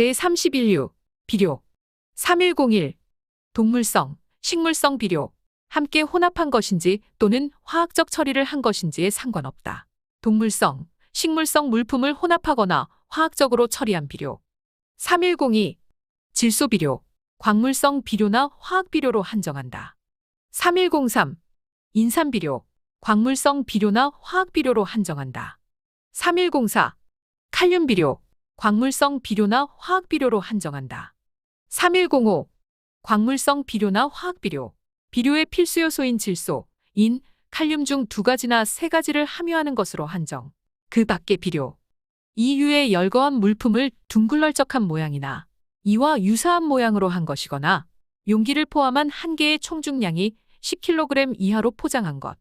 제31류 비료 3101 동물성, 식물성 비료 함께 혼합한 것인지 또는 화학적 처리를 한 것인지에 상관없다. 동물성, 식물성 물품을 혼합하거나 화학적으로 처리한 비료 3102 질소 비료, 광물성 비료나 화학 비료로 한정한다. 3103 인산 비료, 광물성 비료나 화학 비료로 한정한다. 3104 칼륨 비료, 광물성 비료나 화학 비료로 한정한다. 3105 광물성 비료나 화학 비료, 비료의 필수 요소인 질소, 인, 칼륨 중 두 가지나 세 가지를 함유하는 것으로 한정. 그 밖의 비료. 이유의 열거한 물품을 둥글널쩍한 모양이나 이와 유사한 모양으로 한 것이거나 용기를 포함한 한 개의 총 중량이 10kg 이하로 포장한 것.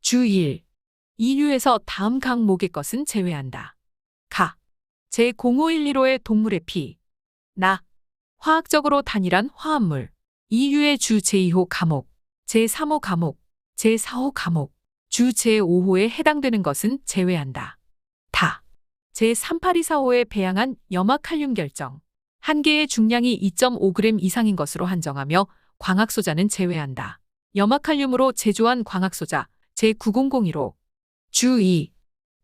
주 1. 이류에서 다음 강목의 것은 제외한다. 가. 제0512호의 동물의 피. 나. 화학적으로 단일한 화합물. 이류의 주 제2호 감옥, 제3호 감옥, 제4호 감옥, 주 제5호에 해당되는 것은 제외한다. 다. 제3824호에 배양한 염화 칼륨 결정. 한 개의 중량이 2.5g 이상인 것으로 한정하며 광학소자는 제외한다. 염화칼륨으로 제조한 광학소자 제9001호. 주 2.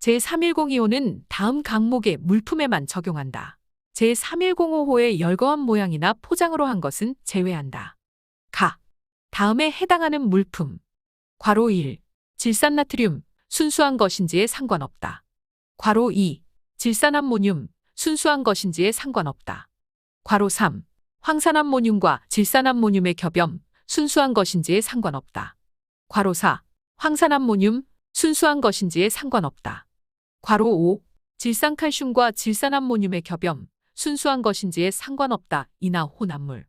제3102호는 다음 강목의 물품에만 적용한다. 제3105호의 열거한 모양이나 포장으로 한 것은 제외한다. 가. 다음에 해당하는 물품. 괄호 1. 질산나트륨, 순수한 것인지에 상관없다. 괄호 2. 질산암모늄, 순수한 것인지에 상관없다. 괄호 3. 황산암모늄과 질산암모늄의 겹염, 순수한 것인지에 상관없다. 괄호 4. 황산암모늄, 순수한 것인지에 상관없다. 괄호 5. 질산칼슘과 질산암모늄의 겹염, 순수한 것인지에 상관없다. 이나 혼합물.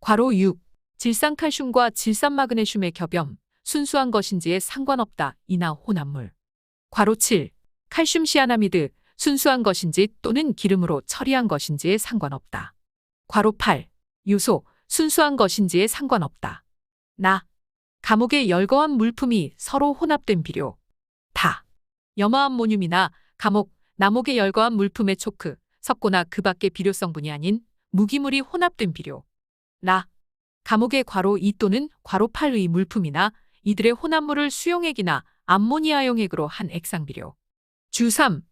괄호 6. 질산칼슘과 질산마그네슘의 겹염, 순수한 것인지에 상관없다. 이나 혼합물. 괄호 7. 칼슘 시아나미드, 순수한 것인지 또는 기름으로 처리한 것인지에 상관없다. 괄호 8. 유소, 순수한 것인지에 상관없다. 나. 감옥에 열거한 물품이 서로 혼합된 비료. 다. 염화암모늄이나 감옥, 나목에 열거한 물품의 초크, 석고나 그 밖의 비료 성분이 아닌 무기물이 혼합된 비료. 라. 감옥의 괄호 2 또는 괄호 8의 물품이나 이들의 혼합물을 수용액이나 암모니아용액으로 한 액상비료. 주 3.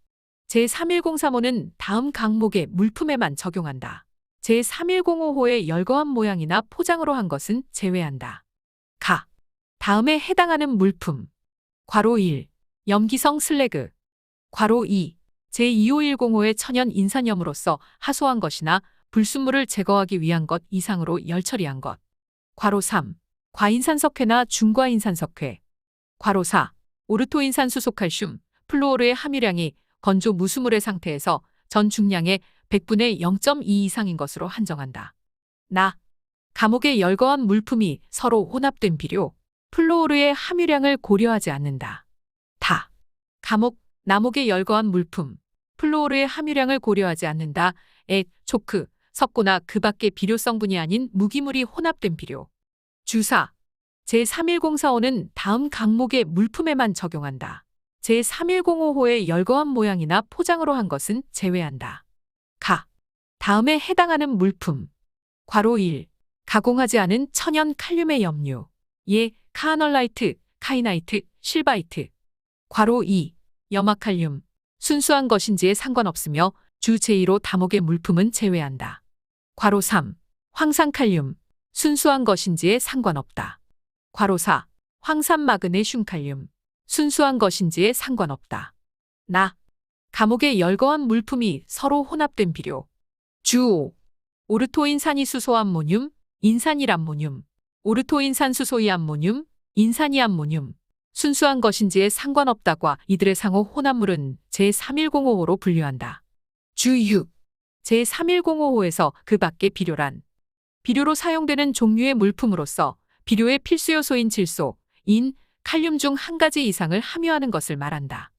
제3103호는 다음 강목의 물품에만 적용한다. 제3105호의 열거한 모양이나 포장으로 한 것은 제외한다. 가. 다음에 해당하는 물품. 괄호 1. 염기성 슬래그. 괄호 2. 제25105의 천연 인산염으로서 하소한 것이나 불순물을 제거하기 위한 것 이상으로 열처리한 것. 괄호 3. 과인산석회나 중과인산석회. 괄호 4. 오르토인산수소칼슘, 플루오르의 함유량이 건조 무수물의 상태에서 전 중량의 100분의 0.2 이상인 것으로 한정한다. 나. 감옥에 열거한 물품이 서로 혼합된 비료, 플루오르의 함유량을 고려하지 않는다. 다. 감옥, 나목에 열거한 물품, 플루오르의 함유량을 고려하지 않는다. 에, 초크, 석고나 그 밖의 비료 성분이 아닌 무기물이 혼합된 비료. 주사. 제31045는 다음 강목의 물품에만 적용한다. 제31055의 열거한 모양이나 포장으로 한 것은 제외한다. 가. 다음에 해당하는 물품. 괄호 1. 가공하지 않은 천연 칼륨의 염류. 예, 카아널라이트, 카이나이트, 실바이트. 괄호 2. 염화칼륨. 순수한 것인지에 상관없으며 주 제2로 다목의 물품은 제외한다. 괄호 3. 황산칼륨. 순수한 것인지에 상관없다. 괄호 4. 황산마그네슘칼륨. 순수한 것인지에 상관없다. 나. 감옥에 열거한 물품이 서로 혼합된 비료. 주 5. 오르토인산이수소암모늄, 인산일암모늄, 오르토인산수소이암모늄, 인산이암모늄. 순수한 것인지에 상관없다과 이들의 상호 혼합물은 제31055로 분류한다. 주 6. 제31055에서 그 밖의 비료란 비료로 사용되는 종류의 물품으로서 비료의 필수 요소인 질소, 인, 칼륨 중 한 가지 이상을 함유하는 것을 말한다.